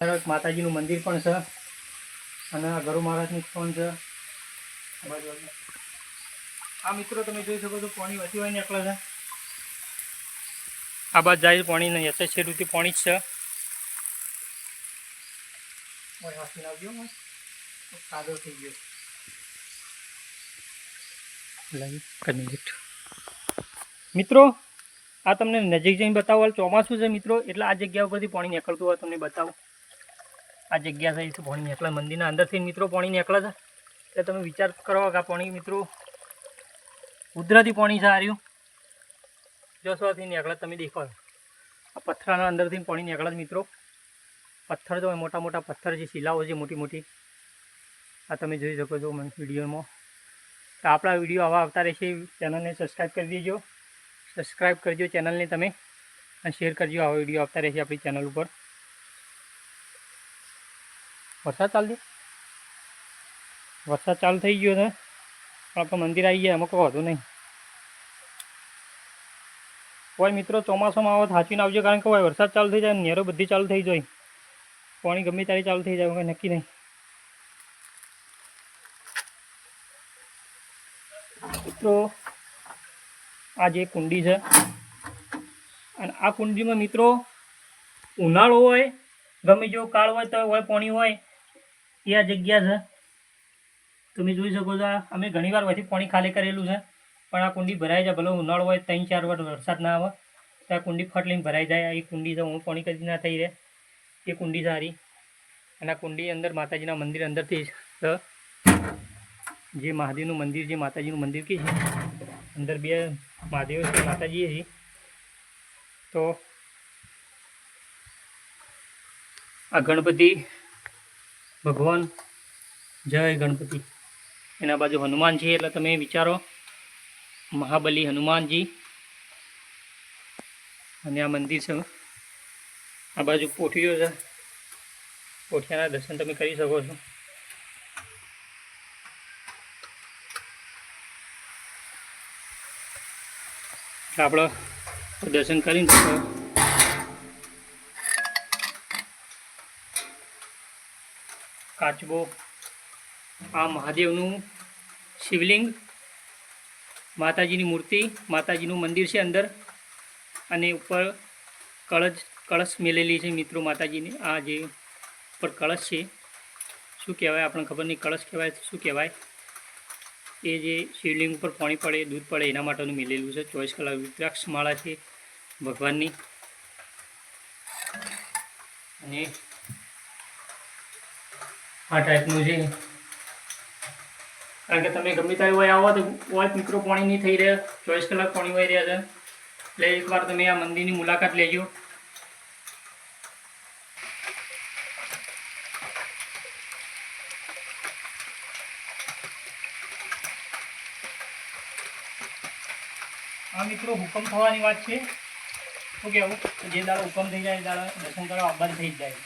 એક માતાજીનું મંદિર પણ છે અને આ ગરુ મહારાજની પણ છે. આ મિત્રો તમે જોઈ શકો છો, પાણી વધી હોય નીકળે છે. આ બાદ જાય પાણી નહીં, અત્યારે છેડુથી પાણી જ છે. કાદવ થઈ ગયો. મિત્રો, આ તમને નજીક જઈને બતાવો ચોમાસું છે મિત્રો, એટલે આ જગ્યા ઉપરથી પાણી નીકળતું હોય, તમને બતાવું. આ જગ્યા છે, અહીંથી પાણી નીકળે. મંદિરના અંદરથી મિત્રો પાણી નીકળે છે. એટલે તમે વિચાર કરો કે પાણી મિત્રો કુદરતી પાણી છે આ રહ્યું જસવાથી નીકળે, તમે દેખો. આ પથ્થરના અંદરથી પાણી નીકળે મિત્રો. પથ્થર તો મોટા મોટા પથ્થર જે શિલાઓ છે, મોટી મોટી. આ તમે જોઈ શકો છો વિડીયોમાં. તો આપણા વીડિયો આવા આવતા રહેશે. ચેનલને સબસ્ક્રાઈબ કરી દેજો. સબસ્ક્રાઈબ કરજો ચેનલને તમે. અને શેર કરજો. આવા વીડિયો આવતા રહેશે આપણી ચેનલ ઉપર. વરસાદ ચાલુ વરસાદ ચાલુ થઈ ગયો છે. પણ આપણે મંદિર આવી ગયા, એમાં કોઈ વધુ નહીં. કોઈ મિત્રો, ચોમાસામાં આવો હાંચીને આવજો, કારણ કે હોય વરસાદ ચાલુ થઈ જાય, નેરો બધી ચાલુ થઈ જાય. પાણી ગમે ત્યારે ચાલુ થઈ જાય કંઈ નક્કી નહીં. મિત્રો, આ જે કુંડી છે, અને આ કુંડીમાં મિત્રો, ઉનાળો હોય, ગમે જેવો કાળ હોય તો હોય, પાણી હોય એ આ જગ્યા છે. તમે જોઈ શકો છો અમે ઘણીવાર વધી પાણી ખાલી કરેલું છે. પણ આ કુંડી ભરાઈ જાય, ભલે ઉનાળો હોય, ત્રણ ચાર વાર વરસાદ ના આવે, તો આ કુંડી ફટ લઈને ભરાઈ જાય. એ કુંડી છે, હું પાણી કદી ના થઈ રહે. એ કુંડી સારી. અને આ કુંડી અંદર માતાજીના મંદિર અંદરથી જે મહાદેવનું મંદિર, જે માતાજીનું મંદિર કે છે. અંદર બે મહાદેવ છે, માતાજી છે તો આ ગણપતિ ભગવાન, જય ગણપતિ. એના બાજુ હનુમાન છે એટલે તમે વિચારો. મહાબલી હનુમાનજી. અને આ મંદિર છે. આ બાજુ પોઠીઓ છે. પોઠિયાના દર્શન તમે કરી શકો છો. આપણે દર્શન કરીને કાચબો, આ મહાદેવનું શિવલિંગ, માતાજીની મૂર્તિ, માતાજીનું મંદિર છે અંદર. અને ઉપર કળશ કળશ મેલેલી છે મિત્રો માતાજીની. આ જે ઉપર કળશ છે, શું કહેવાય આપણને ખબર નહીં, કળશ કહેવાય, શું કહેવાય? એ જે શિવલિંગ ઉપર પાણી પડે, દૂધ પડે, એના માટેનું મેલેલું છે. ચોવીસ કલાક રુદ્રાક્ષ માળા છે ભગવાનની. અને આ ટાઈપનું છે. કારણ કે તમે ગમે ત્યારે હોય આવો તો હોય મિત્રો, પાણી નહીં થઈ રહ્યા ચોવીસ કલાક પાણી વહી રહ્યા છે. એટલે એકવાર તમે આ મંદિરની મુલાકાત લેજો. આ મિત્રો, હુકમ થવાની વાત છે. શું કહેવું? જે દાડો હુકમ થઈ જાય દાડો દર્શન કરવા બંધ થઈ જાય.